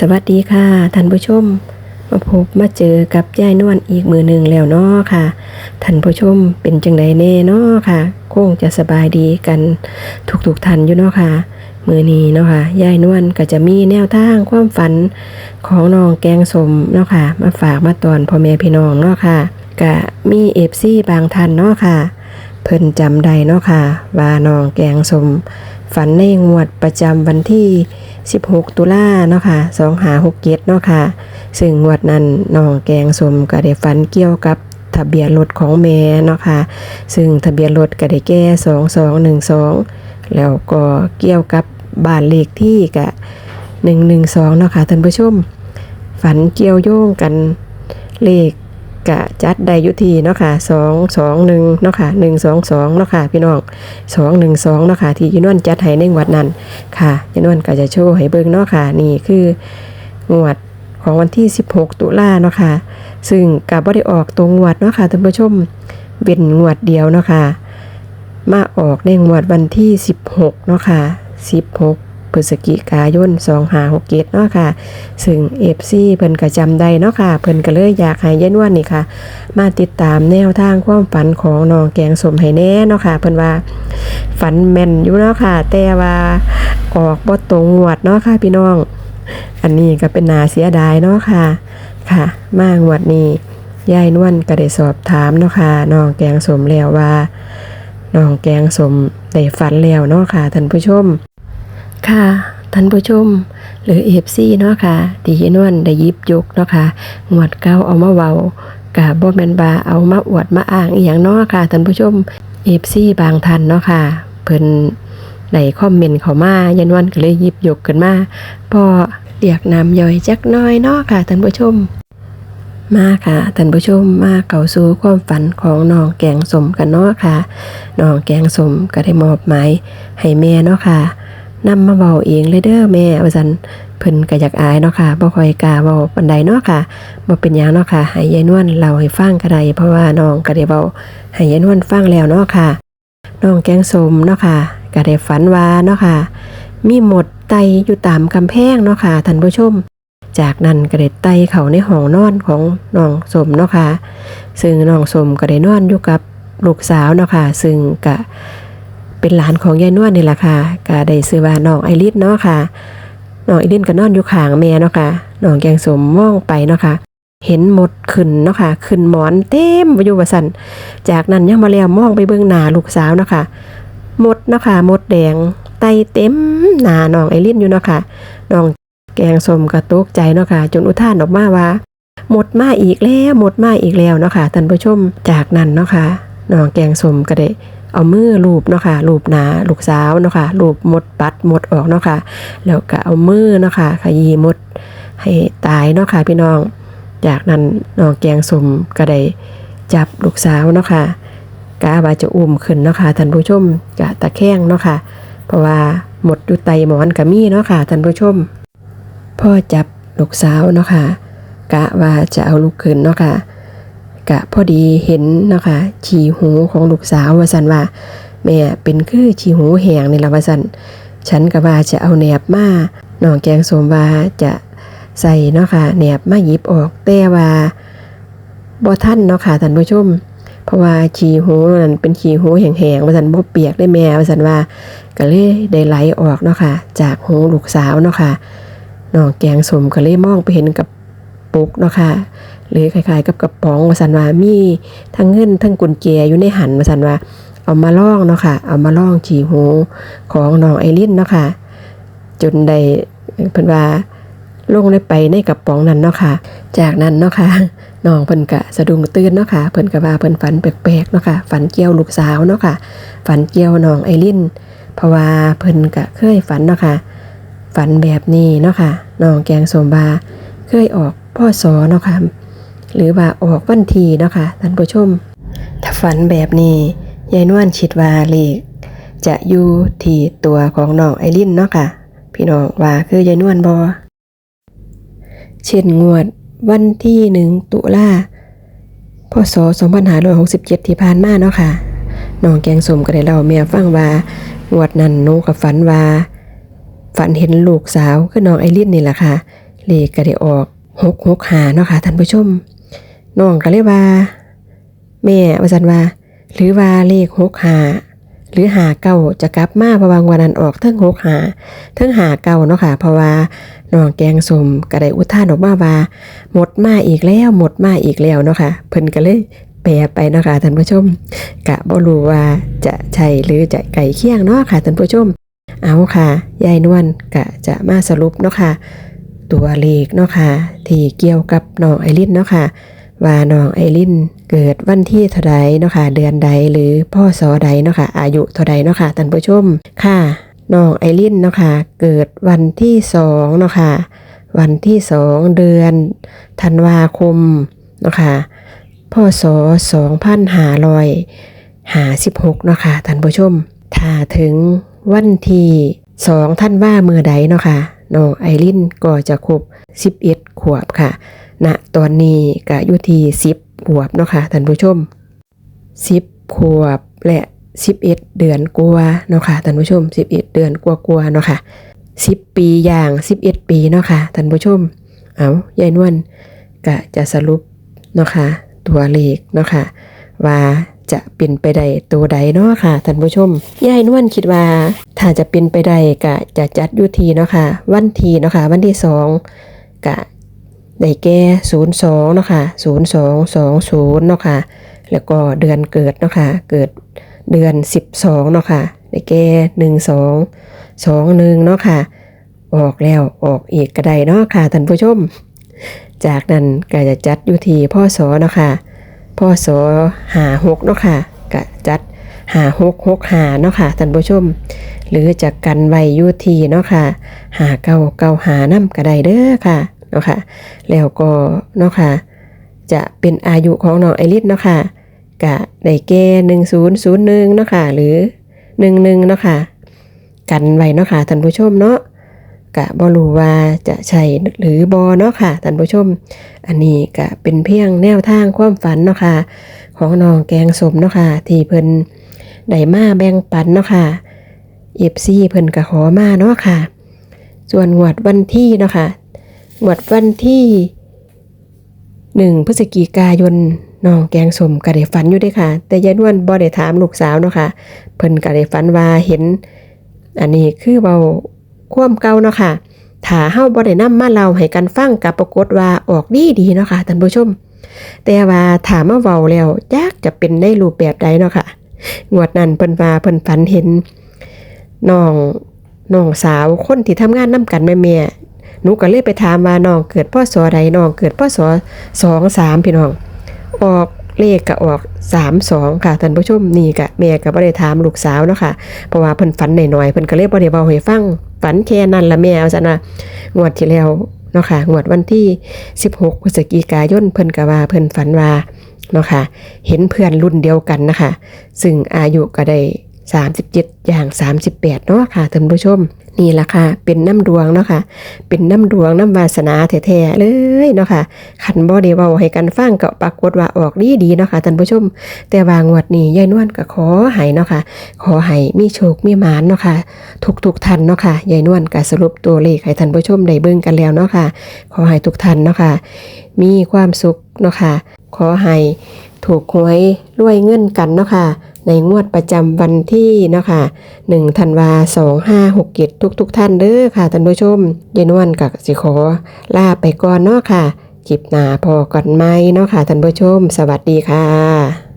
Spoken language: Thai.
สวัสดีค่ะท่านผู้ชม มาพบมาเจอกับยายนวลอีกมือหนึ่งแล้วเนาะค่ะท่านผู้ชมเป็นจังไดแน่เนาะค่ะ คงจะสบายดีกันทุกๆท่านอยู่เนาะค่ะมือนี้เนาะค่ะยายนวลก็จะมีแนวทางความฝันของน้องแกงสมเนาะค่ะ มาฝากมาตอนพ่อแม่พี่น้องเนาะค่ะก็มีเอฟซีบางท่านเนาะค่ะ เพิ่นจำได้เนาะค่ะว่าน้องแกงสม ฝันในงวดประจำวันที่ 16 ตุลาเนาะค่ะ2567เนาะค่ะ ซึ่งงวดนั้นน้องแกงสมก็ได้ฝันเกี่ยวกับทะเบียนรถของแม่เนาะค่ะ ซึ่งทะเบียนรถก็ได้แก้2212 แล้วก็เกี่ยวกับบ้านเลขที่ก็112 เนาะค่ะท่านผู้ชม ฝันเกี่ยวโยงกันเลข กะจัดได้ยุทีเนาะค่ะสองสองหนึ่งเนาะค่ะหนึ่งสองสองเนาะค่ะพี่น้องสองหนึ่งสองเนาะค่ะที่ยนวลจัดให้ในงวดนั้นค่ะยนวลก็จะโชว์ให้เบิ่งเนาะค่ะนี่คืองวดของวันที่ 16 ตุลาเนาะค่ะ ซึ่งกับบ่ได้ออกตรงงวดเนาะค่ะท่านผู้ชมเว้นงวดเดียวเนาะค่ะ มาออกในงวดวันที่ 16 เนาะค่ะ 16 พฤศจิกายน2567เนาะค่ะ ซึ่งเอฟซีเพิ่นก็จำได้เนาะค่ะ เพิ่นก็เลยอยากให้ยายนวลนี่ค่ะ มาติดตามแนวทางความฝันของน้องแกงสมให้แน่เนาะค่ะ เพิ่นว่าฝันแม่นอยู่เนาะค่ะ แต่ว่าออกบ่ตรงงวดเนาะค่ะพี่น้อง อันนี้ก็เป็นนาเสียดายเนาะค่ะ ค่ะ มางวดนี้ยายนวลก็ได้สอบถามเนาะค่ะน้องแกงสมแล้วว่าน้องแกงสมได้ฝันแล้วเนาะค่ะท่านผู้ชม ค่ะท่านผู้ชมหรือเอฟซีเนาะค่ะที่ยนวลได้ยิบยกเนาะค่ะงวดเก้าเอามาเว้ากะบ่แมนบาเอามาอวดมาอ้างอีหยังเนาะค่ะท่านผู้ชมเอฟซีบางท่านเนาะค่ะเพิ่นได้คอมเมนต์เข้ามายายนวลก็เลยยิบยกขึ้นมาพอเรียกนามย่อยจักน้อยเนาะค่ะท่านผู้ชม มาค่ะท่านผู้ชมมาเก่าสู่ความฝันของน้องแกงสมกันเนาะค่ะน้องแกงสมก็ได้มอบหมายให้แม่เนาะค่ะ นำมาเว้าเองเลยเด้อแม่ว่าซั่นเพิ่นก็อยากอายเนาะค่ะบ่ค่อยกล้าเว้าปานใดเนาะค่ะบ่เป็นหยังเนาะค่ะให้ยายนวลเล่าให้ฟังก็ได้เพราะว่าน้องก็ได้เว้าให้ยายนวลฟังแล้วเนาะค่ะ น้องแกงสมเนาะค่ะก็ได้ฝันว่าเนาะค่ะ มีหมดไตอยู่ตามกำแพงเนาะค่ะท่านผู้ชม จากนั้นก็ได้ไตเข้าในห้องนอนของน้องสมเนาะค่ะ ซึ่งน้องสมก็ได้นอนอยู่กับลูกสาวเนาะค่ะ ซึ่งก็ เป็นหลานของยายนวลนี่แหละค่ะก็ได้ซื้อว่าน้องไอริสเนาะค่ะน้องไอริสก็นอนอยู่ข้างแม่เนาะค่ะน้องแกงสมมองไปเนาะค่ะเห็นหมดขึ้นเนาะค่ะขึ้นหมอนเต็มอยู่ว่าสันจากนั้นยังมาแล้วมองไปเบื้องหน้าลูกสาวเนาะค่ะหมดเนาะค่ะหมดแดงไตเต็มหน้าน้องไอริสอยู่เนาะค่ะน้องแกงสมก็ตกใจเนาะค่ะจนอุทานออกมาว่าหมดมาอีกแล้วหมดมาอีกแล้วเนาะค่ะท่านผู้ชมจากนั้นเนาะค่ะน้องแกงสมก็ได้ เอามือลูบเนาะค่ะลูบหนาลูกสาวเนาะค่ะลูบหมดปัดหมดออกเนาะค่ะแล้วก็เอามือเนาะค่ะขยี้หมดให้ตายเนาะค่ะพี่น้อง จากนั้นน้องแกงสมก็ได้จับลูกสาวเนาะค่ะกะว่าจะอุ้มขึ้นเนาะค่ะท่านผู้ชมกะตะแคงเนาะค่ะเพราะว่าหมดอยู่ไตหมอนกะมีเนาะค่ะท่านผู้ชมพ่อจับลูกสาวเนาะค่ะกะว่าจะเอาลูกขึ้นเนาะค่ะ กะพอดีเห็นนะคะฉีหูของลูกสาวว่าสันว่า แม่เป็นคือฉีหูแหงในละวาสันฉันก็ว่าจะเอาแหนบมาน้องแกงสมว่าจะใส่เนาะค่ะแหนบมาหยิบออกแต่ว่าบ่ท่านเนาะค่ะท่านผู้ชมเพราะว่าฉี่หูนั่นเป็นฉี่หูแหงๆว่าสันบ่เปียกได้แม่ว่าสันว่าก็เลยได้ไหลออกเนาะค่ะจากหูลูกสาวเนาะค่ะน้องแกงสมก็เลยมองไปเห็นกับปุกเนาะค่ะ หรือคล้ายๆ กับกระป๋องว่าสันว่ามีทั้งเงินทั้งกุญแจอยู่ในหันว่าสันว่าเอามาล่องเนาะค่ะ เอามาล่องฉีหูของน้องไอรินเนาะค่ะ จนได้เพิ่นว่าลงได้ไปในกระป๋องนั้นเนาะค่ะ จากนั้นเนาะค่ะน้องเพิ่นกะสะดุ้งตื่นเนาะค่ะ เพิ่นก็ว่าเพิ่นฝันแปลกๆเนาะค่ะ ฝันเกี่ยวลูกสาวเนาะค่ะ ฝันเกี่ยวน้องไอรินเพราะว่าเพิ่นกะเคยฝันเนาะค่ะ ฝันแบบนี้เนาะค่ะ น้องแกงสมบาเคยออกพ่อสอเนาะค่ะ หรือว่าออกวันทีเนาะค่ะท่านผู้ชม ถ้าฝันแบบนี้ยายนวลคิดว่าเลขจะอยู่ที่ตัวของน้องไอรินเนาะค่ะ พี่น้องว่าคือยายนวลบอเช่นงวดวันที่หนึ่งตุลาพศ2567 ที่ผ่านมาเนาะค่ะน้องแกงสมก็ได้เล่าแม่ฟังว่างวดนั้นนูกับฝันว่าฝันเห็นลูกสาวคือน้องไอรินนี่แหละค่ะเลขก็ได้ออกหกหกหาเนาะค่ะท่านผู้ชม น้องก็เลยว่า แม่ว่าสันว่า หรือว่าเลขหกหาหรือหาเก้าจะกลับมาเพราะวาวันนั้นออกทั้งหกหาทั้งหาเก้าเนาะค่ะ เพราะว่าน้องแกงสมก็ได้อุทานออกมาว่า หมดมาอีกแล้วหมดมาอีกแล้วเนาะค่ะเพิ่นก็เลยแปลไปเนาะค่ะท่านผู้ชม กะบ่รู้ว่าจะใช่หรือจะไก่เคียงเนาะค่ะท่านผู้ชม เอาค่ะยายนวลกะจะมาสรุปเนาะค่ะ ตัวเลขเนาะค่ะที่เกี่ยวกับน้องไอรินเนาะค่ะ ว่าน้องไอรินเกิดวันที่เท่าใดเนาะค่ะเดือนใดหรือพ่อสอใดเนาะค่ะอายุเท่าใดเนาะค่ะท่านผู้ชมค่ะน้องไอรินเนาะค่ะเกิดวันที่สองเนาะค่ะวันที่สองเดือนธันวาคมเนาะค่ะพ่อสอสองพันห้าร้อยหาสิบหกเนาะค่ะท่านผู้ชม ถ้าถึงวันที่สองท่านว่าเมื่อใดเนาะค่ะน้องไอรินก็จะครบ11ขวบค่ะ ณตอนนี้ก็อยู่ที่10ขวบเนาะค่ะท่านผู้ชม10ขวบและ11เอ็ดเดือนกว่าเนาะค่ะท่านผู้ชม11เอ็ดเดือนกว่าๆเนาะค่ะ10ปีอย่าง11ปีเนาะค่ะท่านผู้ชม เอายายนวลก็จะสรุปเนาะค่ะตัวเลขเนาะค่ะว่าจะเป็นไปได้ตัวใดเนาะค่ะท่านผู้ชมยายนวลคิดว่า ถ้าจะเป็นไปได้ก็จะจัดยุทีเนาะค่ะวันทีเนาะค่ะวันที่สองก็ ได้แก่ศูนย์สองเนาะค่ะศูนย์สองสองศูนย์เนาะค่ะแล้วก็เดือนเกิดเนาะค่ะเกิดเดือนสิบสองเนาะค่ะได้แก่หนึ่งสองสองหนึ่งเนาะค่ะออกแล้วออกอีกก็ได้เนาะค่ะท่านผู้ชม จากนั้นก็จะจัดอยุทีพ่อสอเนาะค่ะพ่อสอหาหกเนาะค่ะกะจัดหาหกหกหาเนาะค่ะท่านผู้ชม หรือจะกันไว้ยุทีเนาะค่ะหาเก้าเก้าหาน้ำก็ได้เด้อค่ะ เนาะค่ะแล้วก็เนาะค่ะจะเป็นอายุของน้องไอริสเนาะค่ะกะได้แก่หนึ่งศูนย์ศูนย์หนึ่งเนาะค่ะหรือหนึ่งหนึ่งเนาะค่ะกันไว้เนาะค่ะท่านผู้ชมเนาะกะบ่รู้ว่าจะใช่หรือบอเนาะค่ะท่านผู้ชม อันนี้ก็เป็นเพียงแนวทางความฝันเนาะค่ะของน้องแกงสมเนาะค่ะที่เพิ่นได้มาแบ่งปันเนาะค่ะเอฟซีเพิ่นก็ขอมาเนาะค่ะ ส่วนงวดวันที่เนาะค่ะ งวดวันที่หนึ่งพฤศจิกายนน้องแกงสมก็ได้ฝันอยู่ด้อค่ะ แต่ยายนวลบ่ได้ถามลูกสาวเนาะค่ะเพิ่นก็ได้ฝันว่าเห็น อันนี้คือเบาความเก่าเนาะค่ะถ้าเฮาบ่ได้นำมาเล่าให้กันฟังกับปรากฏว่าออกดีดีเนาะค่ะท่านผู้ชม แต่ว่าถามมาเว้าแล้วจักจะเป็นในรูปแบบใดเนาะค่ะงวดนั้นเพิ่นว่าเพิ่นฝันเห็นน้อง น้องสาวคนที่ทำงานนํกันแม่แม่หนูก็เลยไปถามว่าน้องเกิดพศใดน้องเกิดพศ23พี่น้อง ออกเลขก็ออก32ค่ะท่านผู้ชมนี่ก็แม่ก็บ่ได้ถามลูกสาวเนาะค่ะเพราะว่าเพิ่นฝันหน่อยๆเพิ่นก็เลยบ่ได้เว้าให้ฟังฝันแค่นั้นละแม่เอาซั่นว่างวดที่แล้วเนาะค่ะงวดวันที่ 16พฤศจิกายนเพิ่นก็ว่าเพิ่นฝันว่าเนาะค่ะเห็นเพื่อนรุ่นเดียวกันนะคะ ซึ่งอายุก็ได้ 37 อย่าง 38 เนาะค่ะท่านผู้ชม นี่ละค่ะ เป็นน้ำดวงเนาะค่ะ เป็นน้ำดวงน้ำวาสนาแท้ๆเลยเนาะค่ะขันบ่ได้เว้าให้กันฟังก็ปรากฏว่าออกดีดีเนาะค่ะท่านผู้ชม แต่ว่างวดนี้ยายนวลก็ขอให้เนาะค่ะ ขอให้มีโชคมีหมานเนาะค่ะทุกๆท่านเนาะค่ะยายนวลก็สรุปตัวเลขให้ท่านผู้ชมได้เบิ่งกันแล้วเนาะค่ะ ขอให้ทุกท่านเนาะค่ะ มีความสุขเนาะค่ะ ขอให้ถูกหวยรวยเงินกันเนาะค่ะ ในงวดประจำวันที่เนาะค่ะ1ธันวา2567ทุกทุกท่านเด้อค่ะท่านผู้ชมยายนวนกับสิขอลาไปก่อนเนาะค่ะจิบหนาพอก่อนไหมเนาะค่ะท่านผู้ชม สวัสดีค่ะ